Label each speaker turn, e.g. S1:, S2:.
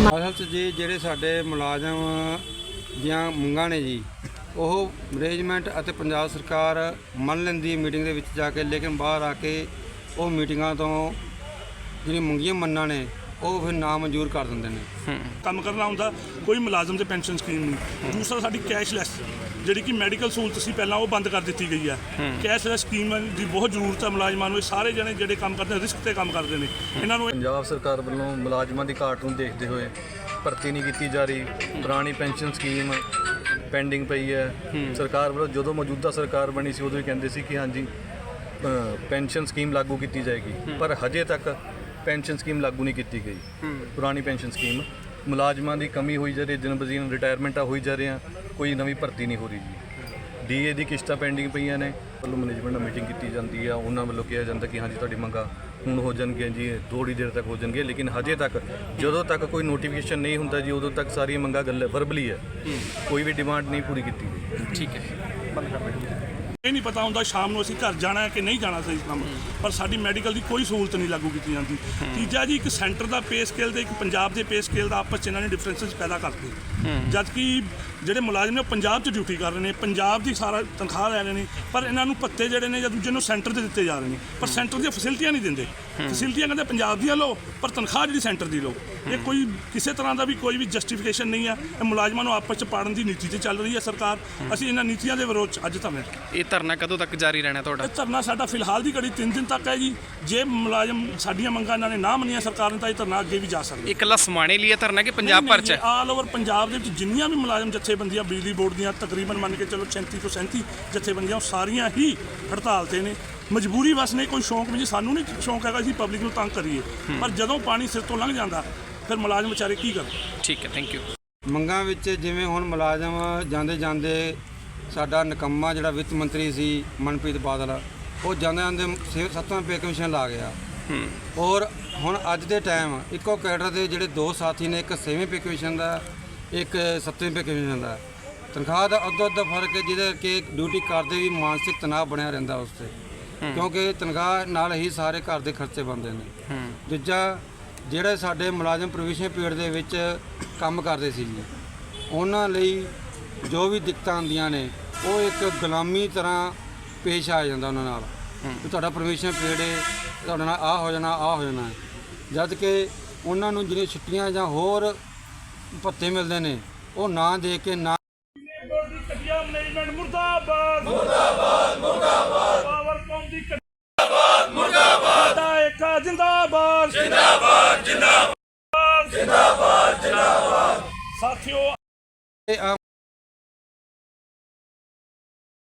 S1: ਜੀ ਜਿਹੜੇ ਸਾਡੇ ਮੁਲਾਜ਼ਮ ਦੀਆਂ ਮੰਗਾਂ ਨੇ ਜੀ ਉਹ ਮੈਨੇਜਮੈਂਟ ਅਤੇ ਪੰਜਾਬ ਸਰਕਾਰ ਮੰਨ ਲੈਂਦੀ ਹੈ ਮੀਟਿੰਗ ਦੇ ਵਿੱਚ ਜਾ ਕੇ ਲੇਕਿਨ ਬਾਹਰ ਆ ਕੇ ਉਹ ਮੀਟਿੰਗਾਂ ਤੋਂ ਜਿਹੜੀ ਮੰਗੀਆਂ ਮੰਨਾਂ ਨੇ ਉਹ ਫਿਰ ਨਾ ਮਨਜ਼ੂਰ ਕਰ ਦਿੰਦੇ ਨੇ।
S2: ਕੰਮ ਕਰਨਾ ਹੁੰਦਾ ਕੋਈ ਮੁਲਾਜ਼ਮ ਤੇ ਪੈਨਸ਼ਨ ਸਕੀਮ ਨਹੀਂ। ਦੂਸਰਾ ਸਾਡੀ ਕੈਸ਼ਲੈਸ ਜਿਹੜੀ ਕਿ ਮੈਡੀਕਲ ਸਹੂਲਤ ਸੀ ਪਹਿਲਾਂ ਉਹ ਬੰਦ ਕਰ ਦਿੱਤੀ ਗਈ ਹੈ। ਕੈਸ਼ਲੈਸ ਸਕੀਮ ਦੀ ਬਹੁਤ ਜ਼ਰੂਰਤ ਹੈ ਮੁਲਾਜ਼ਮਾਂ ਨੂੰ। ਇਹ ਸਾਰੇ ਜਣੇ ਜਿਹੜੇ ਕੰਮ ਕਰਦੇ ਨੇ, ਰਿਸਕ ਤੇ ਕੰਮ ਕਰਦੇ ਨੇ। ਇਹਨਾਂ ਨੂੰ
S3: ਪੰਜਾਬ ਸਰਕਾਰ ਵੱਲੋਂ ਮੁਲਾਜ਼ਮਾਂ ਦੀ ਘਾਟ ਨੂੰ ਦੇਖਦੇ ਹੋਏ ਭਰਤੀ ਨਹੀਂ ਕੀਤੀ ਜਾ ਰਹੀ। ਪੁਰਾਣੀ ਪੈਨਸ਼ਨ ਸਕੀਮ ਪੈਂਡਿੰਗ ਪਈ ਹੈ। ਸਰਕਾਰ ਵੱਲੋਂ ਜਦੋਂ ਮੌਜੂਦਾ ਸਰਕਾਰ ਬਣੀ ਸੀ, ਉਦੋਂ ਹੀ ਕਹਿੰਦੇ ਸੀ ਕਿ ਹਾਂਜੀ ਪੈਨਸ਼ਨ ਸਕੀਮ ਲਾਗੂ ਕੀਤੀ ਜਾਏਗੀ। ਪਰ ਹਜੇ ਤੱਕ ਪੈਨਸ਼ਨ ਸਕੀਮ ਲਾਗੂ ਨਹੀਂ ਕੀਤੀ ਗਈ। ਪੁਰਾਣੀ ਪੈਨਸ਼ਨ ਸਕੀਮ ਮੁਲਾਜ਼ਮਾਂ ਦੀ ਕਮੀ ਹੋਈ ਜਾ ਰਹੀ ਦਿਨ ਬ ਦਿਨ ਰਿਟਾਇਰਮੈਂਟਾਂ ਹੋਈ ਜਾ ਰਹੀਆਂ ਕੋਈ ਨਵੀਂ ਭਰਤੀ ਨਹੀਂ ਹੋ ਰਹੀ ਜੀ। ਡੀਏ ਦੀ ਕਿਸ਼ਤਾਂ ਪੈਂਡਿੰਗ ਪਈਆਂ ਨੇ ਵੱਲੋਂ ਮੈਨੇਜਮੈਂਟ ਨਾਲ ਮੀਟਿੰਗ ਕੀਤੀ ਜਾਂਦੀ ਆ ਉਹਨਾਂ ਵੱਲੋਂ ਕਿਹਾ ਜਾਂਦਾ ਕਿ ਹਾਂਜੀ ਤੁਹਾਡੀ ਮੰਗਾਂ ਹੁਣ ਹੋ ਜਾਣਗੀਆਂ ਜੀ ਥੋੜੀ ਦੇਰ ਤੱਕ ਹੋ ਜਾਣਗੀਆਂ ਲੇਕਿਨ ਹਜੇ ਤੱਕ ਜਦੋਂ ਤੱਕ ਕੋਈ ਨੋਟੀਫਿਕੇਸ਼ਨ ਨਹੀਂ ਹੁੰਦਾ ਜੀ ਉਦੋਂ ਤੱਕ ਸਾਰੀਆਂ ਮੰਗਾਂ ਗੱਲ ਵਰਬਲੀ ਹੈ। ਕੋਈ ਵੀ ਡਿਮਾਂਡ ਨਹੀਂ ਪੂਰੀ ਕੀਤੀ ਗਈ।
S4: ਠੀਕ ਹੈ।
S2: ਇਹ ਨਹੀਂ ਪਤਾ ਹੁੰਦਾ ਸ਼ਾਮ ਨੂੰ ਅਸੀਂ ਘਰ ਜਾਣਾ ਹੈ ਕਿ ਨਹੀਂ ਜਾਣਾ ਸਹੀ ਕੰਮ। ਪਰ ਸਾਡੀ ਮੈਡੀਕਲ ਦੀ ਕੋਈ ਸਹੂਲਤ ਨਹੀਂ ਲਾਗੂ ਕੀਤੀ ਜਾਂਦੀ। ਤੀਜਾ ਜੀ, ਇੱਕ ਸੈਂਟਰ ਦਾ ਪੇ ਸਕੇਲ ਤੇ ਇੱਕ ਪੰਜਾਬ ਦੇ ਪੇ ਸਕੇਲ ਦਾ ਆਪਸ 'ਚ ਇਹਨਾਂ ਨੇ ਡਿਫਰੈਂਸਸ ਪੈਦਾ ਕਰਤੇ। ਜਦ ਕਿ ਜਿਹੜੇ ਮੁਲਾਜ਼ਮ ਨੇ ਉਹ ਪੰਜਾਬ 'ਚ ਡਿਊਟੀ ਕਰ ਰਹੇ ਨੇ, ਪੰਜਾਬ ਦੀ ਸਾਰਾ ਤਨਖਾਹ ਲੈ ਰਹੇ ਨੇ, ਪਰ ਇਹਨਾਂ ਨੂੰ ਭੱਤੇ ਜਿਹੜੇ ਨੇ ਜਾਂ ਦੂਜੇ ਨੂੰ ਸੈਂਟਰ ਦੇ ਦਿੱਤੇ ਜਾ ਰਹੇ ਨੇ। ਪਰ ਸੈਂਟਰ ਦੀਆਂ ਫੈਸਿਲਿਟੀਆਂ ਨਹੀਂ ਦਿੰਦੇ। ਫੈਸਿਲਿਟੀਆਂ ਕਹਿੰਦੇ ਪੰਜਾਬ ਦੀਆਂ ਲਓ, ਪਰ ਤਨਖਾਹ ਜਿਹੜੀ ਸੈਂਟਰ ਦੀ ਲਓ। ਇਹ ਕੋਈ ਕਿਸੇ ਤਰ੍ਹਾਂ ਦਾ ਵੀ ਕੋਈ ਵੀ ਜਸਟੀਫਿਕੇਸ਼ਨ ਨਹੀਂ ਹੈ। ਇਹ ਮੁਲਾਜ਼ਮਾਂ ਨੂੰ ਆਪਸ 'ਚ ਪਾੜਨ ਦੀ ਨੀਤੀ ਤੇ ਚੱਲ ਰਹੀ ਹੈ ਸਰਕਾਰ। ਅਸੀਂ ਇਹਨਾਂ ਨੀਤੀਆਂ ਦੇ ਵਿਰੋਧ 'ਚ ਅੱਜ ਧਰਨੇ
S4: ਇਹ ਧਰਨਾ ਕਦੋਂ ਤੱਕ ਜਾਰੀ ਰਹਿਣਾ ਤੁਹਾਡਾ?
S2: ਇਹ ਧਰਨਾ ਸਾਡਾ ਫਿਲਹਾਲ ਦੀ ਘੜੀ 3 ਦਿਨ ਤੱਕ ਹੈ ਜੀ। ਜੇ ਮੁਲਾਜ਼ਮ ਸਾਡੀਆਂ ਮੰਗਾਂ ਇਹਨਾਂ ਨੇ ਨਾ ਮੰਨੀਆਂ ਸਰਕਾਰ ਨੇ ਤਾਂ ਇਹ ਧਰਨਾ ਅੱਗੇ ਵੀ ਜਾ ਸਕਦਾ
S4: ਇਹ ਇਕੱਲਾ ਸਮਾਣੇ ਲਈ ਇਹ ਧਰਨਾ ਕਿ ਪੰਜਾਬ ਭਰ ਚ ਹੈ?
S2: ਆਲ ਓਵਰ ਪੰਜਾਬ ਦੇ ਵਿੱਚ ਜਿੰਨੀਆਂ ਵੀ ਮੁਲਾਜ਼ਮ ਜਥੇਬੰਦੀਆਂ ਬਿਜਲੀ ਬੋਰਡ ਦੀਆਂ ਤਕਰੀਬਨ ਮੰਨ ਕੇ ਚਲੋ 36 ਤੋਂ 37 ਜਥੇਬੰਦੀਆਂ ਉਹ ਸਾਰੀਆਂ ਹੀ ਹੜਤਾਲ ਤੇ ਨੇ। ਮਜਬੂਰੀ ਵਸ ਨੇ ਕੋਈ ਸ਼ੌਂਕ ਵੀ ਜੀ ਸਾਨੂੰ ਨਹੀਂ ਸ਼ੌਂਕ ਹੈਗਾ ਅਸੀਂ ਪਬਲਿਕ ਨੂੰ ਤੰਗ ਕਰੀਏ। ਪਰ ਜਦੋਂ ਪਾਣੀ ਸਿਰ ਤੋਂ ਲੰਘ ਜਾਂਦਾ ਫਿਰ ਮੁਲਾਜ਼ਮ ਵਿਚਾਰੇ ਕੀ ਕਰਨ
S4: ਠੀਕ ਹੈ ਥੈਂਕ ਯੂ
S1: ਮੰਗਾਂ ਵਿੱਚ ਜਿਵੇਂ ਹੁਣ ਮੁਲਾਜ਼ਮ ਜਾਂਦੇ ਜਾਂਦੇ ਸਾਡਾ ਨਿਕੰਮਾ ਜਿਹੜਾ ਵਿੱਤ ਮੰਤਰੀ ਸੀ ਮਨਪ੍ਰੀਤ ਬਾਦਲ ਉਹ ਜਾਂਦੇ ਜਾਂਦੇ ਛੇ- ਸੱਤਵਾਂ ਪੇ ਕਮਿਸ਼ਨ ਲਾ ਗਿਆ। ਔਰ ਹੁਣ ਅੱਜ ਦੇ ਟਾਈਮ ਇੱਕੋ ਕੈਡਰ ਦੇ ਜਿਹੜੇ ਦੋ ਸਾਥੀ ਨੇ ਇੱਕ ਛੇਵੇਂ ਪੇ ਕਮਿਸ਼ਨ ਦਾ ਇੱਕ ਸੱਤਵੇਂ ਪੇ ਕਮਿਸ਼ਨ ਦਾ। ਤਨਖਾਹ ਦਾ ਅੱਧੋ ਅੱਧਾ ਫ਼ਰਕ ਹੈ ਜਿਹਦੇ ਕਿ ਡਿਊਟੀ ਕਰਦੇ ਵੀ ਮਾਨਸਿਕ ਤਣਾਅ ਬਣਿਆ ਰਹਿੰਦਾ ਉਸ ਤੇ। ਕਿਉਂਕਿ ਤਨਖਾਹ ਨਾਲ ਹੀ ਸਾਰੇ ਘਰ ਦੇ ਖਰਚੇ ਬਣਦੇ ਨੇ। ਦੂਜਾ ਜਿਹੜੇ ਸਾਡੇ ਮੁਲਾਜ਼ਮ ਪ੍ਰੋਵੀਜ਼ਨ ਪੀਰੀਅਡ ਦੇ ਵਿੱਚ ਕੰਮ ਕਰਦੇ ਸੀ ਜੀ ਉਹਨਾਂ ਲਈ ਜੋ ਵੀ ਦਿੱਕਤਾਂ ਆਉਂਦੀਆਂ ਨੇ ਉਹ ਇੱਕ ਗੁਲਾਮੀ ਤਰ੍ਹਾਂ ਪੇਸ਼ ਆ ਜਾਂਦਾ ਉਹਨਾਂ ਨਾਲ। ਵੀ ਤੁਹਾਡਾ ਪਰਮਿਸ਼ਨ ਹੈ ਤੁਹਾਡੇ ਨਾਲ ਆ ਹੋ ਜਾਣਾ ਆ ਹੋ ਜਾਣਾ। ਜਦ ਕਿ ਉਹਨਾਂ ਨੂੰ ਜਿਹੜੀਆਂ ਛੁੱਟੀਆਂ ਜਾਂ ਹੋਰ ਭੱਤੇ ਮਿਲਦੇ ਨੇ ਉਹ ਨਾ ਦੇ ਕੇ ਨਾ
S2: ਘਟੀਆ ਮੈਨੇਜਮੈਂਟ ਮੁਰਦਾਬਾਦ ਮੁਰਦਾਬਾਦ ਮੁਰਦਾਬਾਦ। ਪਾਵਰ ਕੌਮ ਦੀ ਮੁਰਦਾਬਾਦ ਮੁਰਦਾਬਾਦ। ਦਾ ਏਕਾ ਜਿੰਦਾਬਾਦ ਜਿੰਦਾਬਾਦ ਜਿੰਦਾਬਾਦ ਜਿੰਦਾਬਾਦ ਜਿੰਦਾਬਾਦ ਸਾਥੀਓ
S1: ਇਹ ਆਮ